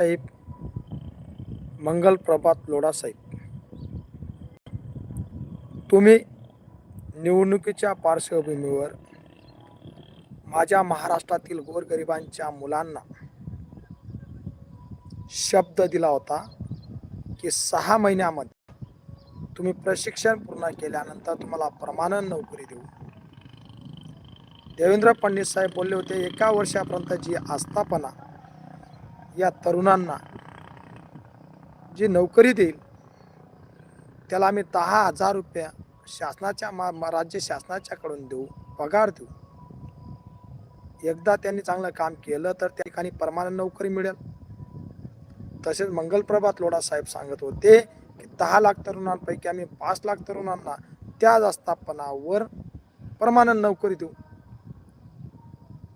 साहेब मंगल प्रभात लोढा साहेब. तुम्ही निवडणुकीच्या पार्श्वभूमीवर माझ्या महाराष्ट्रातील गोरगरिबांच्या मुलांना शब्द दिला होता की सहा महिन्यामध्ये तुम्ही प्रशिक्षण पूर्ण केल्यानंतर तुम्हाला प्रमाणन नोकरी देऊ. देवेंद्र फडणवीस साहेब बोलले होते एका वर्षापर्यंत जी आस्थापना या तरुणांना जी नोकरी देईल त्याला आम्ही दहा हजार रुपये शासनाच्या मा राज्य शासनाच्याकडून देऊ पगार देऊ. एकदा त्यांनी चांगलं काम केलं तर त्या ठिकाणी परमानंट नोकरी मिळेल. तसेच मंगलप्रभात लोढा साहेब सांगत होते की दहा लाख तरुणांपैकी आम्ही पाच लाख तरुणांना त्याच आस्थापनावर परमानंट नोकरी देऊ.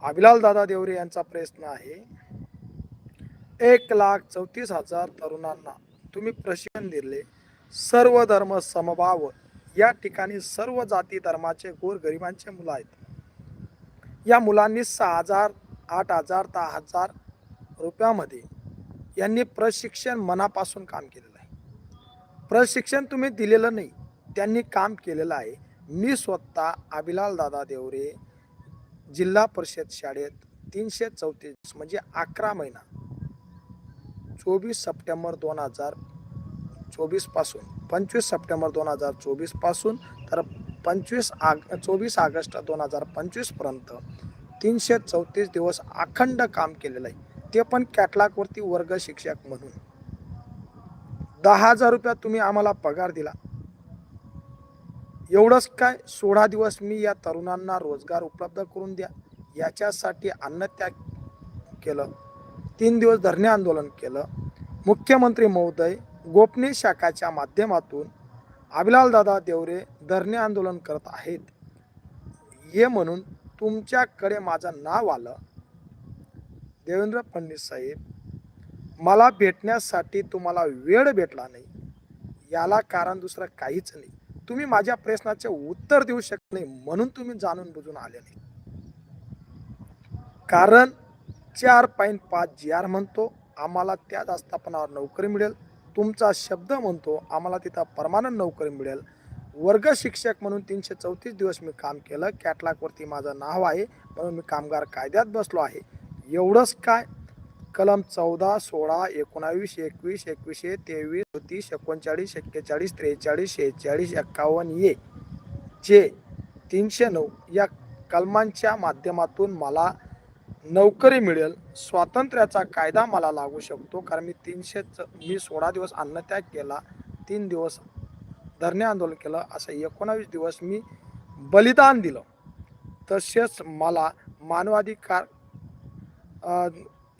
अभिलाल दादा देवरे यांचा प्रयत्न आहे एक लाख चौतीस हजार तरुणांना तुम्ही प्रशिक्षण दिले. सर्व धर्म समभाव या ठिकाणी सर्व जाती धर्माचे गोर गरिबांचे मुलं आहेत. या मुलांनी सहा हजार आठ हजार दहा हजार रुपयामध्ये यांनी प्रशिक्षण मनापासून काम केलेलं आहे. प्रशिक्षण तुम्ही दिलेलं नाही त्यांनी काम केलेलं आहे. मी स्वतः अभिलाल दादा देवरे जिल्हा परिषद शाळेत तीनशे चौतीस म्हणजे अकरा महिना चोवीस सप्टेंबर दोन हजार चोवीसपासून पंचवीस सप्टेंबर दोन हजार चोवीसपासून तर पंचवीस आग चोवीस ऑगस्ट दोन हजार पंचवीसपर्यंत तीनशे चौतीस दिवस अखंड काम केलेलं आहे. ते पण कॅटलॉगवरती वर्ग शिक्षक म्हणून. दहा हजार रुपयात तुम्ही आम्हाला पगार दिला. एवढंच काय? सोळा दिवस मी या तरुणांना रोजगार उपलब्ध करून द्या. याच्यासाठी अन्नत्याग केलं. तीन दिवस धरणे आंदोलन केलं. मुख्यमंत्री महोदय गोपनीय शाखाच्या माध्यमातून अभिलालदादा देवरे धरणे आंदोलन करत आहेत. हे म्हणून तुमच्याकडे माझं नाव आलं. देवेंद्र फडणवीस साहेब मला भेटण्यासाठी तुम्हाला वेळ भेटला नाही. याला कारण दुसरं काहीच नाही. तुम्ही माझ्या प्रश्नाचे उत्तर देऊ शकत नाही म्हणून तुम्ही जाणून बुजून आले नाही. कारण चार पॉईंट पाच जी आर म्हणतो आम्हाला त्याच आस्थापनावर नोकरी मिळेल. तुमचा शब्द म्हणतो आम्हाला तिथं परमानंट नोकरी मिळेल. वर्ग शिक्षक म्हणून तीनशे चौतीस दिवस मी काम केलं कॅटलॉगवरती माझं नाव आहे म्हणून मी कामगार कायद्यात बसलो आहे. एवढंच काय? कलम चौदा सोळा एकोणावीस एकवीस एकवीसशे तेवीस चौतीस एकोणचाळीस एक्केचाळीस त्रेचाळीस शेहेचाळीस एक्कावन्न ये. जे तीनशे नऊ या कलमांच्या माध्यमातून मला नोकरी मिळेल स्वातंत्र्याचा कायदा मला लागू शकतो कारण मी तीनशे मी सोळा दिवस अन्नत्याग केला तीन दिवस धरणे आंदोलन केलं असं एकोणावीस दिवस मी बलिदान दिलं. तसेच मला मानवाधिकार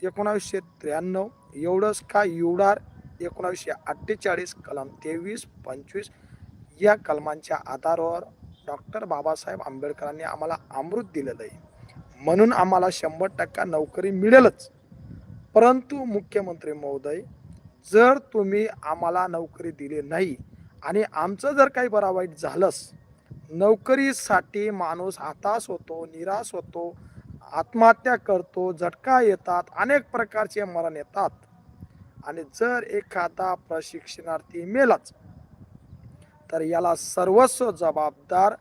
एकोणावीसशे त्र्याण्णव एवढंच का युडार एकोणावीसशे अठ्ठेचाळीस कलम तेवीस पंचवीस या कलमांच्या आधारावर डॉक्टर बाबासाहेब आंबेडकरांनी आम्हाला अमृत दिलेलं आहे. म्हणून आम्हाला शंभर टक्का नोकरी मिळेलच. परंतु मुख्यमंत्री महोदय जर तुम्ही आम्हाला नोकरी दिली नाही आणि आमचं जर काही बरा वाईट झालंच नोकरीसाठी माणूस हताश होतो निराश होतो आत्महत्या करतो झटका येतात अनेक प्रकारचे मरण येतात. आणि जर एखादा प्रशिक्षणार्थी मेलाच तर याला सर्वस्व जबाबदार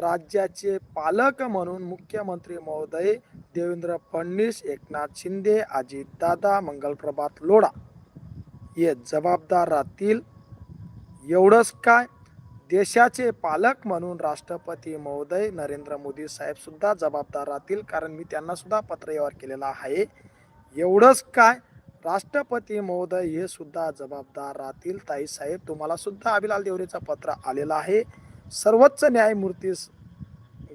राज्याचे पालक म्हणून मुख्यमंत्री महोदय देवेंद्र फडणवीस एकनाथ शिंदे अजितदादा मंगलप्रभात लोढा हे जबाबदार राहतील एवढंच काय? देशाचे पालक म्हणून राष्ट्रपती महोदय नरेंद्र मोदी साहेबसुद्धा जबाबदार राहतील कारण मी त्यांनासुद्धा पत्र व्यवहार केलेला आहे. एवढंच काय? राष्ट्रपती महोदय हे सुद्धा जबाबदार राहतील ताई साहेब तुम्हाला सुद्धा अभिलाल देवरेचं पत्र आलेलं आहे. सर्वोच्च न्यायमूर्ती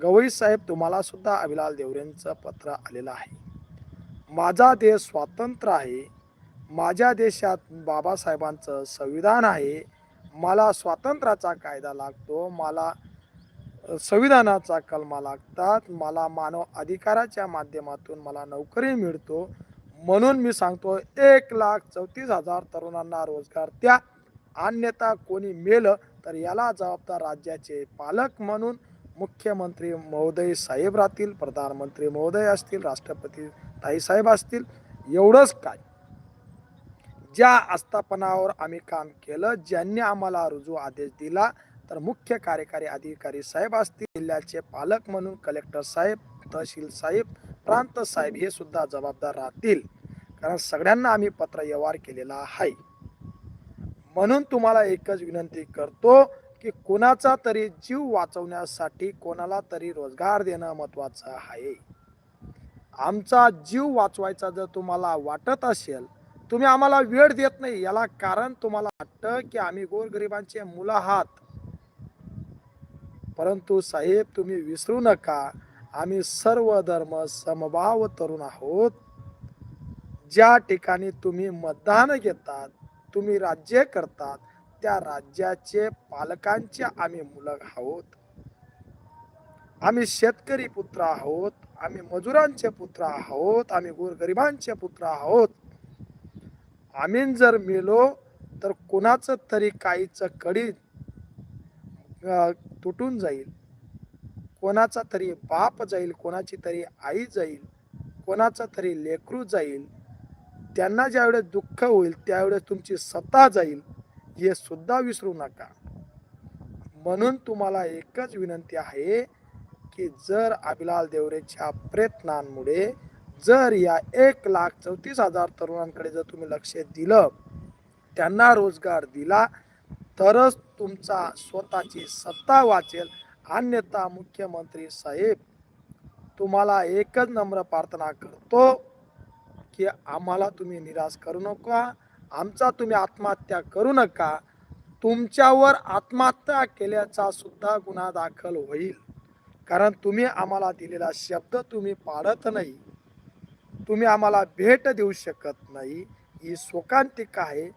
गवई साहेब तुम्हाला सुद्धा अभिलाल देवरेंचं पत्र आलेलं आहे. माझा देश स्वातंत्र्य आहे. माझ्या देशात बाबासाहेबांचं संविधान आहे. मला स्वातंत्र्याचा कायदा लागतो. मला संविधानाचा कलमा लागतात. मला मानव अधिकाराच्या माध्यमातून मला नोकरी मिळतो. म्हणून मी सांगतो एक लाख चौतीस हजार तरुणांना रोजगार त्या अन्यथा कोणी मेलं तर याला जबाबदार राज्याचे पालक म्हणून मुख्यमंत्री महोदय साहेब राहतील प्रधानमंत्री महोदय असतील राष्ट्रपती ताईसाहेब असतील एवढंच काय. ज्या आस्थापनावर आम्ही काम केलं ज्यांनी आम्हाला रुजू आदेश दिला तर मुख्य कार्यकारी अधिकारी साहेब असतील जिल्ह्याचे पालक म्हणून कलेक्टर साहेब तहसील साहेब प्रांत साहेब हे सुद्धा जबाबदार राहतील. कारण सगळ्यांना आम्ही पत्र व्यवहार केलेला आहे. म्हणून तुम्हाला एकच विनंती करतो की कोणाचा तरी जीव वाचवण्यासाठी कोणाला तरी रोजगार देणं महत्वाचं आहे. आमचा जीव वाचवायचा जर तुम्हाला वाटत असेल तुम्ही आम्हाला वेळ देत नाही याला कारण तुम्हाला वाटतं की आम्ही गोरगरिबांचे मुलं आहात. परंतु साहेब तुम्ही विसरू नका आम्ही सर्व धर्म समभाव तरुण आहोत. ज्या ठिकाणी तुम्ही मतदान घेतात तुम्ही राज्य करतात त्या राज्याचे पालकांचे आम्ही मुलं आहोत. आम्ही शेतकरी पुत्र आहोत आम्ही मजुरांचे पुत्र आहोत आम्ही गोरगरिबांचे पुत्र आहोत. आम्ही जर मेलो तर कोणाचं तरी काहीचं कडी तुटून जाईल. कोणाचा तरी बाप जाईल कोणाची तरी आई जाईल कोणाचा तरी लेकरू जाईल त्यांना ज्यावेळेस दुःख होईल त्यावेळेस तुमची सत्ता जाईल हे सुद्धा विसरू नका. म्हणून तुम्हाला एकच विनंती आहे की जर अभिलाल देवरेच्या प्रयत्नांमुळे जर या एक लाख चौतीस हजार तरुणांकडे जर तुम्ही लक्ष दिलं त्यांना रोजगार दिला तरच तुमचा स्वतःची सत्ता वाचेल. अन्यथा मुख्यमंत्री साहेब तुम्हाला एकच नम्र प्रार्थना करतो की आम्हाला तुम्ही निराश करू नका आमचा तुम्ही आत्महत्या करू नका तुमच्यावर आत्महत्या केल्याचा सुद्धा गुन्हा दाखल होईल. कारण तुम्ही आम्हाला दिलेला शब्द तुम्ही पाळत नाही. तुम्ही आम्हाला भेट देऊ शकत नाही. ही शोकांतिका आहे.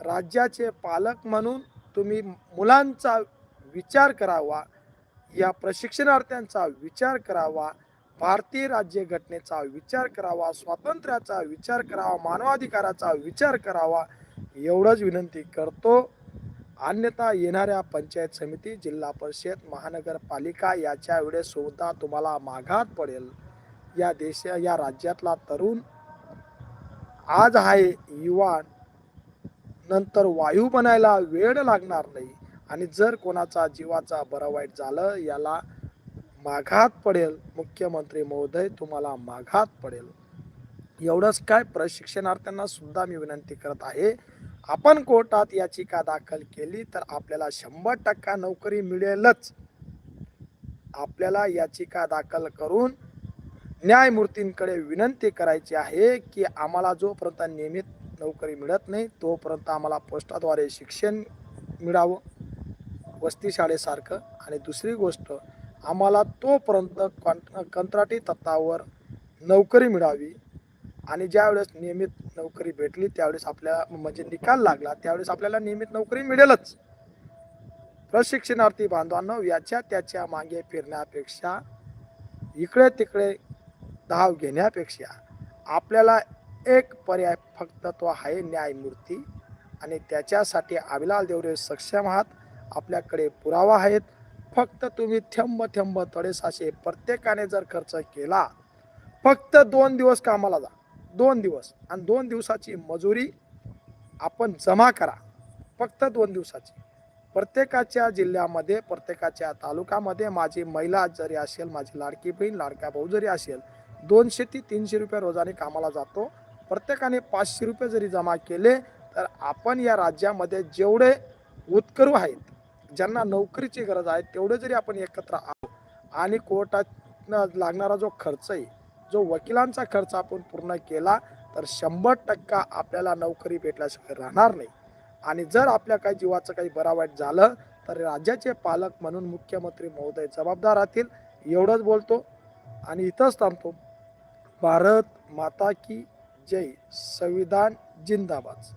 राज्याचे पालक म्हणून तुम्ही मुलांचा विचार करावा. या प्रशिक्षणार्थ्यांचा विचार करावा. भारतीय राज्यघटनेचा विचार करावा स्वातंत्र्याचा विचार करावा मानवाधिकाराचा विचार करावा एवढंच विनंती करतो. अन्यथा येणाऱ्या पंचायत समिती जिल्हा परिषद महानगरपालिका याच्या वेळेस सुद्धा तुम्हाला माघात पडेल. या देशा या राज्यातला तरुण आज आहे युवा नंतर वायू बनायला वेळ लागणार नाही. आणि जर कोणाचा जीवाचा बरं वाईट झालं याला माघात पडेल मुख्यमंत्री महोदय तुम्हाला माघात पडेल. एवढंच काय प्रशिक्षणार्थ्यांना सुद्धा मी विनंती करत आहे आपण कोर्टात याचिका दाखल केली तर आपल्याला शंभर टक्का नोकरी मिळेलच. आपल्याला याचिका दाखल करून न्यायमूर्तींकडे विनंती करायची आहे की आम्हाला जोपर्यंत नियमित नोकरी मिळत नाही तोपर्यंत आम्हाला पोस्टाद्वारे शिक्षण मिळावं वस्ती शाळेसारखं आणि दुसरी गोष्ट आम्हाला तोपर्यंत कॉन कंत्राटी तत्वावर नोकरी मिळावी. आणि ज्यावेळेस नियमित नोकरी भेटली त्यावेळेस आपल्या म्हणजे निकाल लागला त्यावेळेस आपल्याला नियमित नोकरी मिळेलच. प्रशिक्षणार्थी बांधवांनो याच्या त्याच्यामागे फिरण्यापेक्षा इकडे तिकडे धाव घेण्यापेक्षा आपल्याला एक पर्याय फक्त तो आहे न्यायमूर्ती. आणि त्याच्यासाठी अभिलाल देवरे सक्षम आहात. आपल्याकडे पुरावा आहेत. फक्त तुम्ही थेंब थेंब तडेसाशे प्रत्येकाने जर खर्च केला फक्त दोन दिवस कामाला जा. दोन दिवस. आणि दोन दिवसाची मजुरी आपण जमा करा. फक्त दोन दिवसाची. प्रत्येकाच्या जिल्ह्यामध्ये प्रत्येकाच्या तालुक्यामध्ये माझी महिला जरी असेल माझी लाडकी बहीण लाडका भाऊ जरी असेल दोनशे ते तीनशे रुपये रोजाने कामाला जातो. प्रत्येकाने पाचशे रुपये जरी जमा केले तर आपण या राज्यामध्ये जेवढे उत्करू आहेत ज्यांना नोकरीची गरज आहे तेवढे जरी आपण एकत्र आलो आणि कोर्टात लागणारा जो खर्च आहे जो वकिलांचा खर्च आपण पूर्ण केला तर शंभर टक्का आपल्याला नोकरी भेटल्याशिवाय राहणार नाही. आणि जर आपल्या काही जीवाचं काही बरा वाईट झालं तर राज्याचे पालक म्हणून मुख्यमंत्री महोदय जबाबदार राहतील एवढंच बोलतो. आणि इथंच थांबतो. भारत माता की जय. संविधान जिंदाबाद.